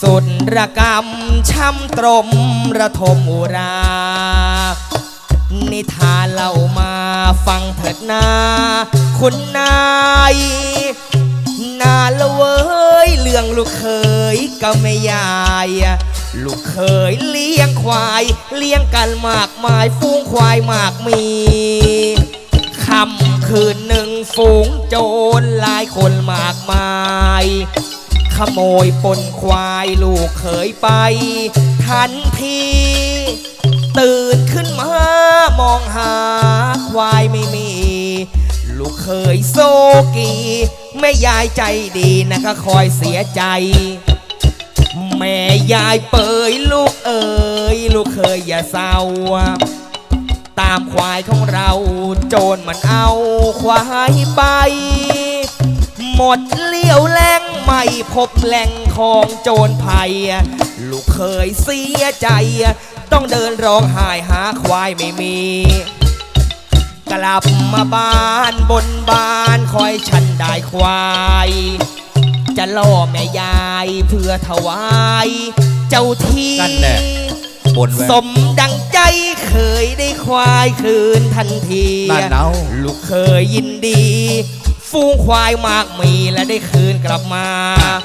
สุดระกรรมช้ำตรมระทมอุรา นิทานเล่ามาฟังเถิดนาคุณนายนาละเว้ยเรื่องลูกเคยก็ไม่ยาย ลูกเคยเลี้ยงควาย เลี้ยงกันมากมายฟูงควายมากมีคำคืนหนึ่งฝูงโจรหลายคนมากมาย ขโมยปนควายลูกเคยไป ทันที ตื่นขึ้นมามองหาควายไม่มี ลูกเคยโซกีแม่ยายใจดีนะก็คอยเสียใจ แม่ยายเปยลูกเอ๋ยลูกเคยอย่าเศร้า ตามควายของเราโจรมันเอาควายไป หมดเลี้ยวแรง ไม่พบแหล่งของโจรภัย ลูกเคยเสียใจ ต้องเดินร้องไห้หาควายไม่มี กลับมาบ้านบนบ้านคอยฉันได้ควาย จะล่อแม่ยายเพื่อถวาย เจ้าที่นั่นแน่บนไว้สมดังใจเคยได้ควายคืนทันที นั่นเอา ลูลูกเคยยินดี ฟูงควายมากมีและได้คืนกลับมา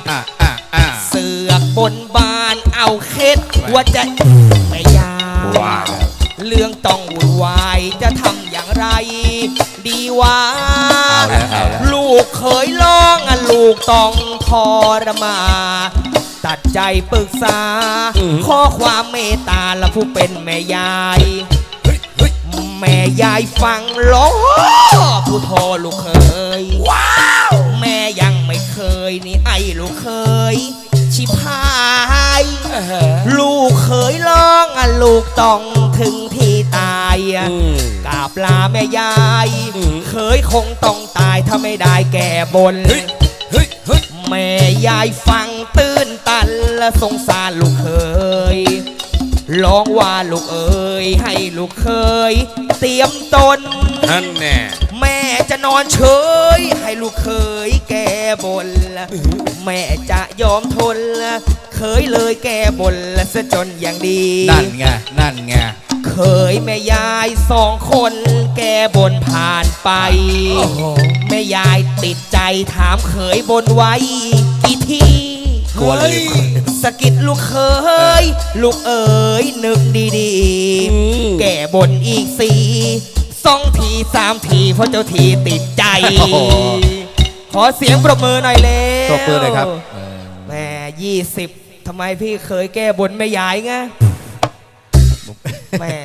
อะอะอะเสือกบนบานเอาเคล็ดว่าจะไม่ยาว้าวเรื่องต้องวุ่นวายจะทำอย่างไร ดีวะเอาแล้วเอาแล้ว ลูกเคยร้องอะลูกต้องทรมานตัดใจปรึกษาขอความเมตตาและผู้เป็นแม่ยาย เฮ้ยเฮ้ยแม่ยายฟังล้อ ผู้โทอลูกเคย ว้าว แม่ยังไม่เคยนี่ไอ้ลูกเคย ชิพายลูกเคยร้องอะลูกต้องถึงที่ตายอะ กราบลาแม่ยายเคยคงต้องตายถ้าไม่ได้แก่บน เฮ้ยเฮ้ยเฮ้ยแม่ยายฟังตื้นตันและสงสารลูกเคย ร้องว่าลูกเอ๋ยให้ลูกเคย เตรียมตน นั่นแน่ แม่จะนอนเฉย ให้ลูกเคยแก้บนละแม่จะยอมทนละเคยเลยแก้บนละซะจนอย่างดี นั่นไง นั่นไง เคยแม่ยายสองคนแก้บนผ่านไป โอ้โห แม่ยายติดใจถามเคยบนไว้กี่ทีกลัวเลยสะกิดลูกเคย ลูกเอ๋ยนึกดีๆ แก่บนอีกสี่ สองทีสามทีเพราะเจ้าทีติดใจ โอ้โห ขอเสียงปรบมือหน่อยเลยตัวเปืนเลยครับเออแม่ยี่สิบทำไมพี่เคยแก้บนไม่ยายไงแหม่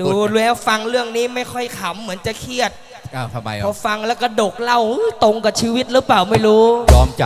ดูแล้วฟังเรื่องนี้ไม่ค่อยขำเหมือนจะเครียด อ้าวทำไมพออะฟังแล้วก็ดกเล่าเอ้ยตรงกับชีวิตหรือเปล่าไม่รู้ ยอมใจ